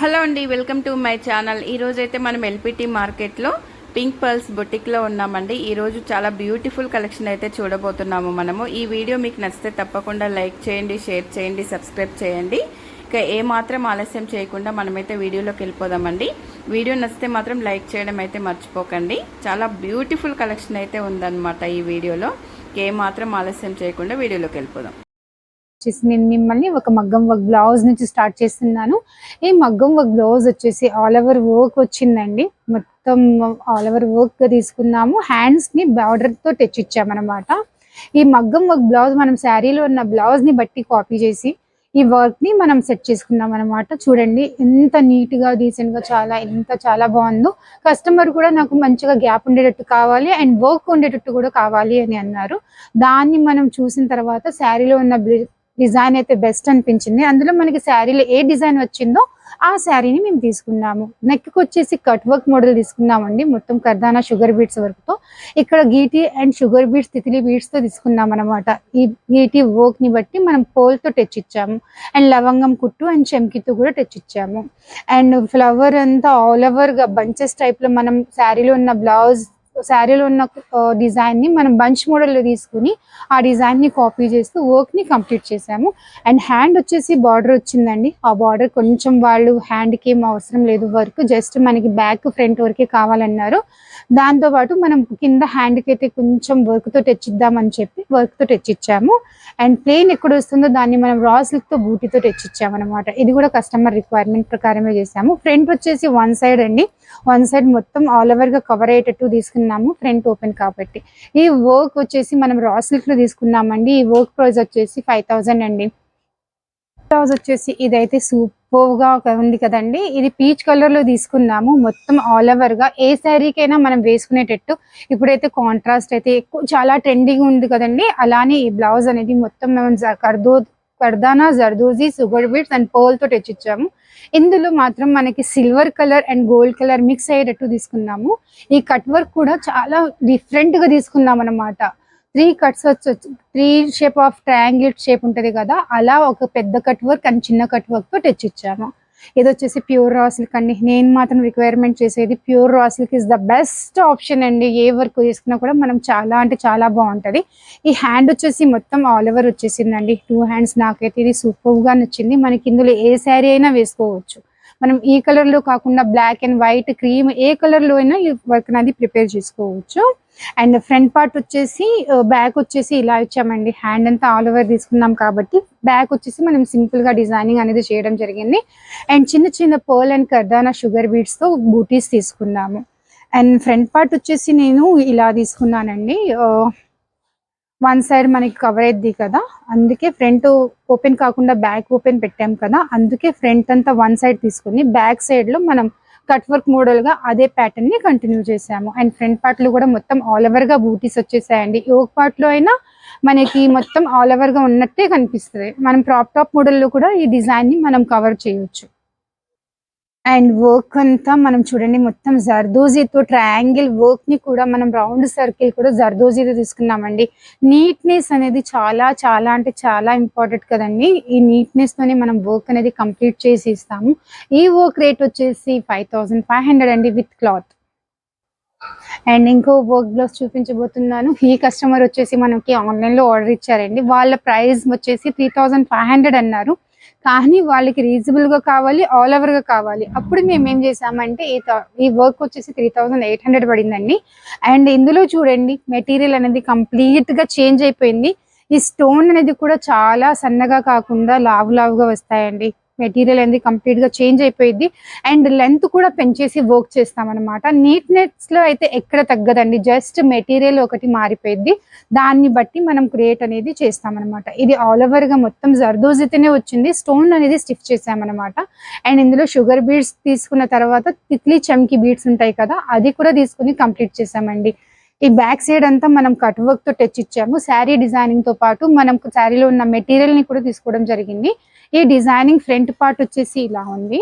Hello అండి welcome to my channel. ఈ రోజు అయితే మనం ఎల్పిటి మార్కెట్లో పింక్ పర్ల్స్ బొటిక్లో ఉన్నామండి. ఈరోజు చాలా బ్యూటిఫుల్ కలెక్షన్ అయితే చూడబోతున్నాము మనము. ఈ వీడియో మీకు నచ్చితే తప్పకుండా లైక్ చేయండి షేర్ చేయండి సబ్స్క్రైబ్ చేయండి. ఇక ఏ మాత్రం ఆలస్యం చేయకుండా మనమైతే వీడియోలోకి వెళ్ళిపోదామండి. వీడియో నచ్చితే మాత్రం లైక్ చేయడం అయితే మర్చిపోకండి. చాలా బ్యూటిఫుల్ కలెక్షన్ అయితే ఉందన్నమాట ఈ వీడియోలో. ఏ మాత్రం ఆలస్యం చేయకుండా వీడియోలోకి వెళ్ళిపోదాం. వచ్చేసి నేను మిమ్మల్ని ఒక మగ్గం వర్క్ బ్లౌజ్ నుంచి స్టార్ట్ చేస్తున్నాను. ఈ మగ్గం వర్క్ బ్లౌజ్ వచ్చేసి ఆల్ ఓవర్ వర్క్ వచ్చిందండి. మొత్తం ఆల్ ఓవర్ వర్క్ తీసుకున్నాము. హ్యాండ్స్ని బార్డర్తో టచ్ ఇచ్చామన్నమాట ఈ మగ్గం వర్క్ బ్లౌజ్ మనం శారీలో ఉన్న బ్లౌజ్ని బట్టి కాపీ చేసి ఈ వర్క్ని మనం సెట్ చేసుకున్నాం అనమాట చూడండి ఎంత నీట్గా చాలా ఎంత చాలా బాగుందో. కస్టమర్ కూడా నాకు మంచిగా గ్యాప్ ఉండేటట్టు కావాలి అండ్ వర్క్ ఉండేటట్టు కూడా కావాలి అని అన్నారు. దాన్ని మనం చూసిన తర్వాత శారీలో ఉన్న డిజైన్ అయితే బెస్ట్ అనిపించింది. అందులో మనకి శారీలో ఏ డిజైన్ వచ్చిందో ఆ శారీని మేము తీసుకున్నాము. నెక్కి వచ్చేసి కట్ వర్క్ మోడల్ తీసుకున్నామండి. మొత్తం కర్దానా షుగర్ బీట్స్ వరకు తో ఇక్కడ గీటి అండ్ షుగర్ బీట్స్ తితిలి బీట్స్తో తీసుకున్నాం అనమాట ఈ గీటి వర్క్ని బట్టి మనం పోల్తో టచ్ ఇచ్చాము. అండ్ లవంగం కుట్టు అండ్ చెంకితో కూడా టచ్ ఇచ్చాము. అండ్ ఫ్లవర్ అంతా ఆల్ ఓవర్గా బంచెస్ టైప్లో మనం శారీలో ఉన్న బ్లౌజ్ శారీలో ఉన్న డిజైన్ని మనం బంచ్ మోడల్లో తీసుకుని ఆ డిజైన్ని కాపీ చేస్తూ వర్క్ని కంప్లీట్ చేసాము అండ్ హ్యాండ్ వచ్చేసి బార్డర్ వచ్చిందండి. ఆ బార్డర్ కొంచెం వాళ్ళు హ్యాండ్కి ఏం అవసరం లేదు వర్క్ జస్ట్ మనకి బ్యాక్ ఫ్రంట్ వరకే కావాలన్నారు. దాంతో పాటు మనం కింద హ్యాండ్కి అయితే కొంచెం వర్క్తో టచ్ ఇద్దామని చెప్పి వర్క్తో టచ్ ఇచ్చాము అండ్ ప్లేన్ ఎక్కడ వస్తుందో దాన్ని మనం రా సిల్క్తో బూటీతో టచ్ ఇచ్చాము అనమాట ఇది కూడా కస్టమర్ రిక్వైర్మెంట్ ప్రకారమే చేసాము ఫ్రంట్ వచ్చేసి వన్ సైడ్ అండి. వన్ సైడ్ మొత్తం ఆల్ ఓవర్గా కవర్ అయ్యేటట్టు తీసుకున్నాము. ఫ్రంట్ ఓపెన్ కాబట్టి. ఈ వర్క్ వచ్చేసి మనం రా సిల్క్లో తీసుకున్నామండి. ఈ వర్క్ ప్రైస్ వచ్చేసి ఫైవ్ థౌసండ్ అండి. బ్లౌజ్ వచ్చేసి ఇదైతే సూపర్గా ఉంది కదండి. ఇది పీచ్ కలర్లో తీసుకున్నాము. మొత్తం ఆల్ ఓవర్గా ఏ శారీకైనా మనం వేసుకునేటట్టు ఇప్పుడైతే కాంట్రాస్ట్ అయితే ఎక్కువ చాలా ట్రెండింగ్ ఉంది కదండి. అలానే ఈ బ్లౌజ్ అనేది మొత్తం మేము కర్దో కర్దానా జర్దోజీ షుగర్ బీట్స్ అండ్ పర్ల్తో ఇచ్చాము ఇందులో మాత్రం మనకి silver colour and gold colour mix అయ్యేటట్టు తీసుకున్నాము. ఈ కట్ వర్క్ కూడా చాలా డిఫరెంట్గా తీసుకున్నాం అనమాట త్రీ కట్స్ వచ్చి three shape of triangle shape ఉంటది కదా అలా ఒక పెద్ద కట్ వర్క్ అండ్ చిన్న కట్ వర్క్తో టచ్ ఇచ్చాము ఇది వచ్చేసి ప్యూర్ రా సిల్క్ అండి. నేను మాత్రం రిక్వైర్మెంట్ చేసేది pure raw silk is the best option అండి. ఏ వర్క్ చేసుకున్నా కూడా మనం చాలా అంటే చాలా బాగుంటది. ఈ హ్యాండ్ వచ్చేసి మొత్తం ఆల్ ఓవర్ వచ్చేసిందండి. టూ హ్యాండ్స్ నాకైతే ఇది సూపర్గా నచ్చింది. మనకి ఇందులో ఏ శారీ అయినా వేసుకోవచ్చు. మనం ఈ కలర్లో కాకుండా బ్లాక్ అండ్ వైట్ క్రీమ్ ఏ కలర్లో అయినా ఈ వర్క్ అనేది ప్రిపేర్ చేసుకోవచ్చు. అండ్ ఫ్రంట్ పార్ట్ వచ్చేసి బ్యాక్ వచ్చేసి ఇలా ఇచ్చామండి. హ్యాండ్ అంతా ఆల్ ఓవర్ తీసుకున్నాం కాబట్టి బ్యాక్ వచ్చేసి మనం సింపుల్గా డిజైనింగ్ అనేది చేయడం జరిగింది. అండ్ చిన్న చిన్న పర్ల్ అండ్ కర్దానా షుగర్ బీడ్స్తో బూటీస్ తీసుకున్నాము. అండ్ ఫ్రంట్ పార్ట్ వచ్చేసి నేను ఇలా తీసుకున్నానండి. వన్ సైడ్ మనకి కవర్ అయింది కదా. అందుకే ఫ్రంట్ ఓపెన్ కాకుండా బ్యాక్ ఓపెన్ పెట్టాం కదా. అందుకే ఫ్రంట్ అంతా వన్ సైడ్ తీసుకుని బ్యాక్ సైడ్లో మనం కట్ వర్క్ మోడల్గా అదే ప్యాటర్న్ని కంటిన్యూ చేసాము. అండ్ ఫ్రంట్ పార్ట్లు కూడా మొత్తం ఆల్ ఓవర్గా బూటీస్ వచ్చేసాయండి. యోగ్ పార్ట్లో అయినా మనకి మొత్తం ఆల్ ఓవర్గా ఉన్నట్టే కనిపిస్తుంది. మనం ప్రాప్ టాప్ మోడల్లో కూడా ఈ డిజైన్ని మనం కవర్ చేయొచ్చు. అండ్ వర్క్ అంతా మనం చూడండి మొత్తం జర్దోజీతో ట్రయాంగిల్ వర్క్ని కూడా మనం రౌండ్ సర్కిల్ కూడా జర్దోజీతో తీసుకున్నామండి. నీట్నెస్ అనేది చాలా చాలా అంటే చాలా ఇంపార్టెంట్ కదండి. ఈ నీట్నెస్ తోనే మనం వర్క్ అనేది కంప్లీట్ చేసి ఇస్తాము. ఈ వర్క్ రేట్ వచ్చేసి ఫైవ్ థౌసండ్ ఫైవ్ హండ్రెడ్ అండి విత్ క్లాత్. అండ్ ఇంకో వర్క్ బ్లౌజ్ చూపించబోతున్నాను. ఈ కస్టమర్ వచ్చేసి మనకి ఆన్లైన్లో ఆర్డర్ ఇచ్చారండి. వాళ్ళ ప్రైస్ వచ్చేసి త్రీ థౌసండ్ ఫైవ్ హండ్రెడ్ అన్నారు. కానీ వాళ్ళకి రీజనబుల్గా కావాలి ఆల్ ఓవర్గా కావాలి. అప్పుడు మేము ఏం చేసామంటే ఈ ఈ వర్క్ వచ్చేసి త్రీ థౌసండ్ ఎయిట్ హండ్రెడ్ పడిందండి. అండ్ ఇందులో చూడండి మెటీరియల్ అనేది కంప్లీట్గా చేంజ్ అయిపోయింది. ఈ స్టోన్ అనేది కూడా చాలా సన్నగా కాకుండా లావు లావుగా వస్తాయండి. మెటీరియల్ అనేది కంప్లీట్గా చేంజ్ అయిపోయింది అండ్ లెంత్ కూడా పెంచేసి వర్క్ చేస్తామన్నమాట. అనమాట నీట్నెస్లో అయితే ఎక్కడ తగ్గదండి. జస్ట్ మెటీరియల్ ఒకటి మారిపోయింది దాన్ని బట్టి మనం క్రియేట్ అనేది చేస్తాం ఇది ఆల్ ఓవర్గా మొత్తం జర్దోజితోనే వచ్చింది. స్టోన్ అనేది స్టిఫ్ చేసామన్నమాట. అండ్ ఇందులో షుగర్ బీడ్స్ తీసుకున్న తర్వాత తిత్లీ చమ్కి బీడ్స్ ఉంటాయి కదా అది కూడా తీసుకుని కంప్లీట్ చేసామండి. ఈ బ్యాక్ సైడ్ అంతా మనం కట్ వర్క్తో టచ్ ఇచ్చాము. శారీ డిజైనింగ్తో పాటు మనం శారీలో ఉన్న మెటీరియల్ని కూడా తీసుకోవడం జరిగింది. ఈ డిజైనింగ్ ఫ్రంట్ పార్ట్ వచ్చేసి ఇలా ఉంది.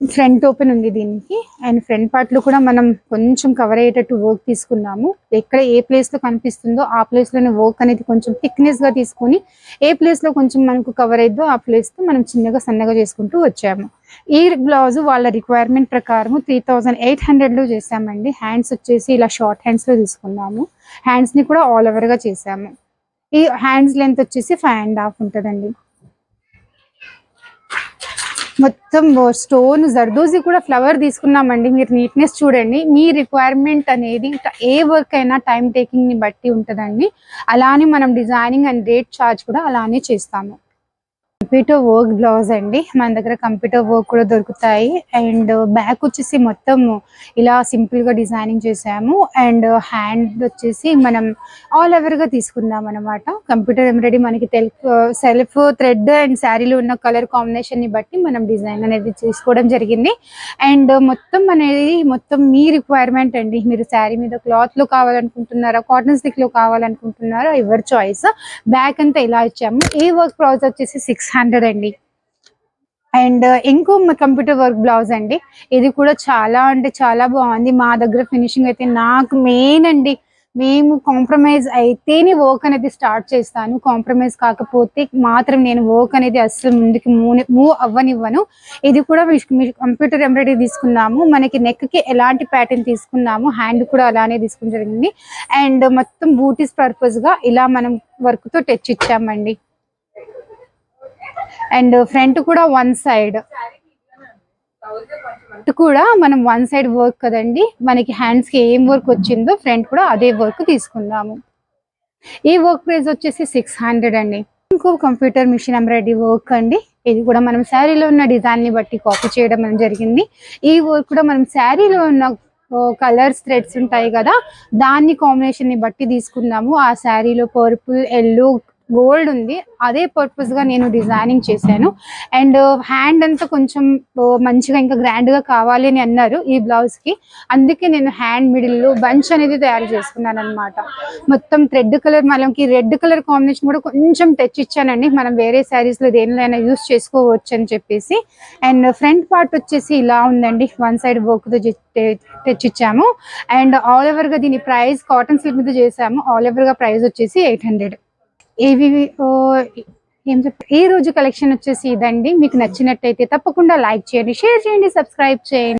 ఫ్రంట్ ఓపెన్ ఉంది దీనికి. అండ్ ఫ్రంట్ పార్ట్లో కూడా మనం కొంచెం కవర్ అయ్యేటట్టు వర్క్ తీసుకున్నాము. ఎక్కడ ఏ ప్లేస్లో కనిపిస్తుందో ఆ ప్లేస్లోనే వర్క్ అనేది కొంచెం థిక్నెస్గా తీసుకొని ఏ ప్లేస్లో కొంచెం మనకు కవర్ అయిద్దో ఆ ప్లేస్తో మనం చిన్నగా సన్నగా చేసుకుంటూ వచ్చాము. ఈ బ్లౌజ్ వాళ్ళ రిక్వైర్మెంట్ ప్రకారం త్రీ థౌజండ్ ఎయిట్ హండ్రెడ్లో చేసామండి హ్యాండ్స్ వచ్చేసి ఇలా షార్ట్ హ్యాండ్స్లో తీసుకున్నాము. హ్యాండ్స్ని కూడా ఆల్ ఓవర్గా చేసాము ఈ హ్యాండ్స్ లెంత్ వచ్చేసి ఫైవ్ అండ్ హాఫ్ ఉంటుందండి. మొత్తం స్టోన్ జర్దోజీ కూడా ఫ్లవర్ తీసుకున్నామండి. మీరు నీట్నెస్ చూడండి. మీ రిక్వైర్మెంట్ అనేది ఏ వర్క్ అయినా టైం టేకింగ్ని బట్టి ఉంటుందండి. అలానే మనం డిజైనింగ్ అండ్ రేట్ చార్జ్ కూడా అలానే చేస్తాము. కంప్యూటర్ వర్క్ బ్లౌజ్ అండి. మన దగ్గర కంప్యూటర్ వర్క్ కూడా దొరుకుతాయి. అండ్ బ్యాక్ వచ్చేసి మొత్తం ఇలా సింపుల్గా డిజైనింగ్ చేసాము అండ్ హ్యాండ్ వచ్చేసి మనం ఆల్ ఓవర్గా తీసుకుందాం అనమాట కంప్యూటర్ ఎంబ్రాయిడరీ మనకి సెల్ఫ్ థ్రెడ్ అండ్ శారీలో ఉన్న కలర్ కాంబినేషన్ని బట్టి మనం డిజైన్ అనేది చేసుకోవడం జరిగింది. అండ్ మొత్తం అనేది మొత్తం మీ రిక్వైర్మెంట్ అండి. మీరు శారీ మీద క్లాత్లో కావాలనుకుంటున్నారా కాటన్ స్టిక్లో కావాలనుకుంటున్నారా ఎవరి చాయిస్ బ్యాక్ అంతా ఇలా ఇచ్చాము. ఈ వర్క్ ప్రాసెస్ వచ్చేసి సిక్స్ హండ్రెడ్ అండి. అండ్ uh, ఇంకో కంప్యూటర్ వర్క్ బ్లౌజ్ అండి. ఇది కూడా చాలా అంటే చాలా బాగుంది. మా దగ్గర ఫినిషింగ్ అయితే నాకు మెయిన్ అండి. మేము కాంప్రమైజ్ అయితేనే వర్క్ అనేది స్టార్ట్ చేస్తాను. కాంప్రమైజ్ కాకపోతే మాత్రం నేను వర్క్ అనేది అస్సలు ముందుకు మూవ్ అవ్వనివ్వను. ఇది కూడా కంప్యూటర్ ఎంబ్రాయిడరీ తీసుకున్నాము. మనకి నెక్కి ఎలాంటి ప్యాటర్న్ తీసుకున్నాము హ్యాండ్ కూడా అలానే తీసుకుని జరిగింది అండ్ మొత్తం బూటీస్ పర్పస్గా ఇలా మనం వర్క్తో టచ్ ఇచ్చామండి అండ్ ఫ్రంట్ కూడా వన్ సైడ్. కూడా మనం వన్ సైడ్ వర్క్ కదండి. మనకి హ్యాండ్స్కి ఏం వర్క్ వచ్చిందో ఫ్రంట్ కూడా అదే వర్క్ తీసుకుందాము. ఈ వర్క్ ప్రైస్ వచ్చేసి సిక్స్ హండ్రెడ్ అండి. ఇంకో కంప్యూటర్ మిషన్ ఎంబ్రాయిడరీ వర్క్ అండి. ఇది కూడా మనం శారీలో ఉన్న డిజైన్ని బట్టి కాపీ చేయడం జరిగింది. ఈ వర్క్ కూడా మనం శారీలో ఉన్న కలర్స్ థ్రెడ్స్ ఉంటాయి కదా దాన్ని కాంబినేషన్ని బట్టి తీసుకున్నాము ఆ శారీలో పర్పుల్ ఎల్లో గోల్డ్ ఉంది. అదే పర్పస్గా నేను డిజైనింగ్ చేశాను. అండ్ uh, హ్యాండ్ అంతా కొంచెం uh, మంచిగా ఇంకా గ్రాండ్గా కావాలి అని అన్నారు ఈ బ్లౌజ్కి. అందుకే నేను హ్యాండ్ మిడిల్లో బంచ్ అనేది తయారు చేసుకున్నాను అనమాట మొత్తం థ్రెడ్ కలర్ మనకి రెడ్ కలర్ కాంబినేషన్ కూడా కొంచెం టచ్ ఇచ్చానండి. మనం వేరే శారీస్లో దేనిలో యూస్ చేసుకోవచ్చు అని చెప్పేసి. అండ్ ఫ్రంట్ పార్ట్ వచ్చేసి ఇలా ఉందండి. వన్ సైడ్ వర్క్తో ఇచ్చాము. అండ్ ఆల్ ఓవర్గా దీని ప్రైస్ కాటన్ సిల్క్ మీద చేసాము. ఆల్ ఓవర్గా ప్రైస్ వచ్చేసి ఎయిట్ హండ్రెడ్ ఏవి ఓ, ఏం చెప్ ఈ రోజు కలెక్షన్ వచ్చేసి ఇదండి. మీకు నచ్చినట్టయితే తప్పకుండా లైక్ చేయండి షేర్ చేయండి సబ్స్క్రైబ్ చేయండి.